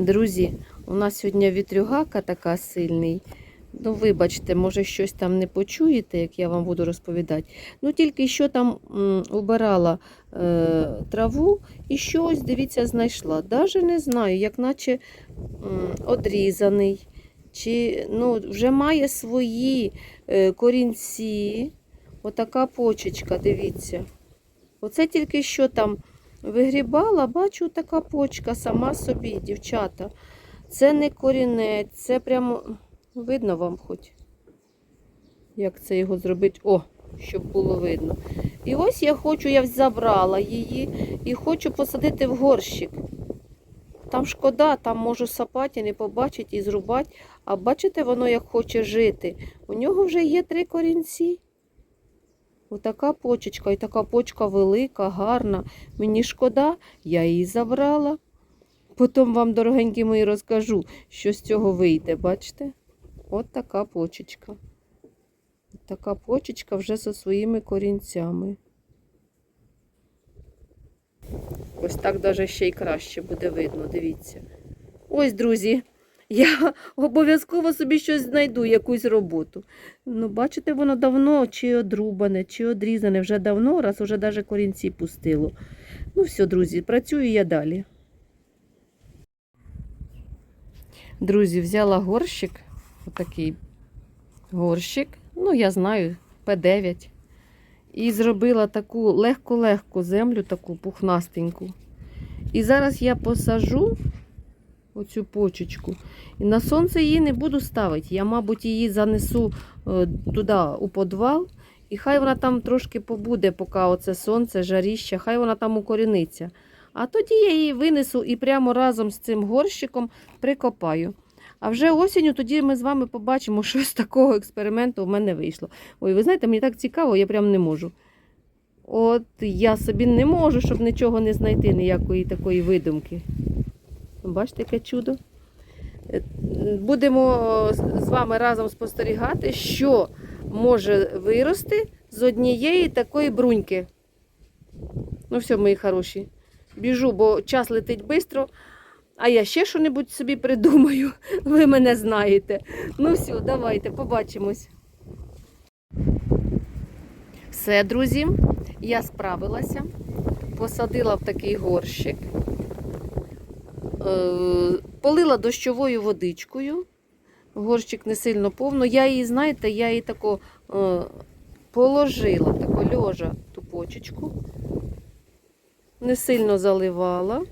Друзі, у нас сьогодні вітрюгака така сильний. Ну, вибачте, може, щось там не почуєте, як я вам буду розповідати. Ну, тільки що там м, убирала е, траву і щось, дивіться, знайшла. Даже не знаю, як наче м, одрізаний. Чи ну, вже має свої е, корінці. Отака почечка, дивіться. Оце тільки що там вигрібала, бачу така почка сама собі, дівчата. Це не корінець, це прямо видно вам хоч, як це його зробити. О, щоб було видно. І ось я хочу, я забрала її і хочу посадити в горщик. Там шкода, там можу сапаті не побачити і зрубати. А бачите, воно як хоче жити. У нього вже є три корінці. Отака почечка, і така почка велика, гарна. Мені шкода, я її забрала. Потім вам, дорогенькі мої, розкажу, що з цього вийде, бачите? От така почечка. От така почечка вже зі своїми корінцями. Ось так даже ще й краще буде видно, дивіться. Ось, друзі, я обов'язково собі щось знайду, якусь роботу. Ну, бачите, воно давно чи одрубане, чи одрізане вже давно, раз уже навіть корінці пустило. Ну, все, друзі, працюю я далі. Друзі, взяла горщик, отакий горщик, ну, я знаю, П9. І зробила таку легко-легку землю, таку пухнастеньку. І зараз я посажу оцю почечку. І на сонце її не буду ставити. Я, мабуть, її занесу е, туди у подвал. І хай вона там трошки побуде, поки оце сонце, жаріще, хай вона там укоріниться. А тоді я її винесу і прямо разом з цим горщиком прикопаю. А вже осінню тоді ми з вами побачимо, що з такого експерименту в мене вийшло. Ой, ви знаєте, мені так цікаво, я прям не можу. От я собі не можу, щоб нічого не знайти, ніякої такої видумки. Бачите, яке чудо? Е, Будемо з вами разом спостерігати, що може вирости з однієї такої бруньки. Ну, все, мої хороші. Біжу, бо час летить швидко. А я ще що-небудь собі придумаю. Ви мене знаєте. Ну все, давайте, побачимось. Все, друзі, я справилася. Посадила в такий горщик. Е, Полила дощовою водичкою. Горщик не сильно повно. Я її, знаєте, я її тако е, положила, тако льожа ту почечку. Не сильно заливала.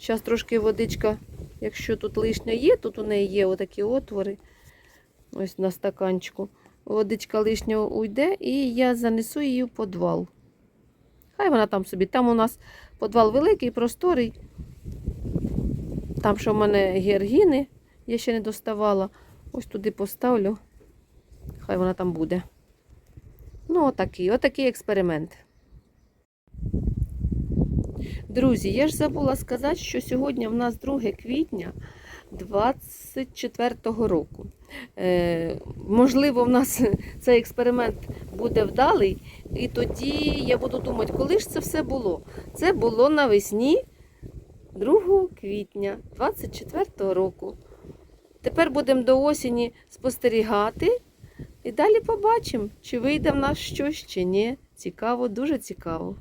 Зараз трошки водичка, якщо тут лишня є, тут у неї є отакі отвори. Ось на стаканчику. Водичка лишня уйде і я занесу її в подвал. Хай вона там собі. Там у нас подвал великий, просторий. Там, що в мене георгіни, я ще не доставала. Ось туди поставлю. Хай вона там буде. Ну, отакий, отакий експеримент. Друзі, я ж забула сказати, що сьогодні в нас 2 квітня 24-го року. Е, можливо, в нас цей експеримент буде вдалий, і тоді я буду думати, коли ж це все було. Це було навесні 2 квітня 24-го року. Тепер будемо до осені спостерігати і далі побачимо, чи вийде в нас щось, чи ні. Цікаво, дуже цікаво.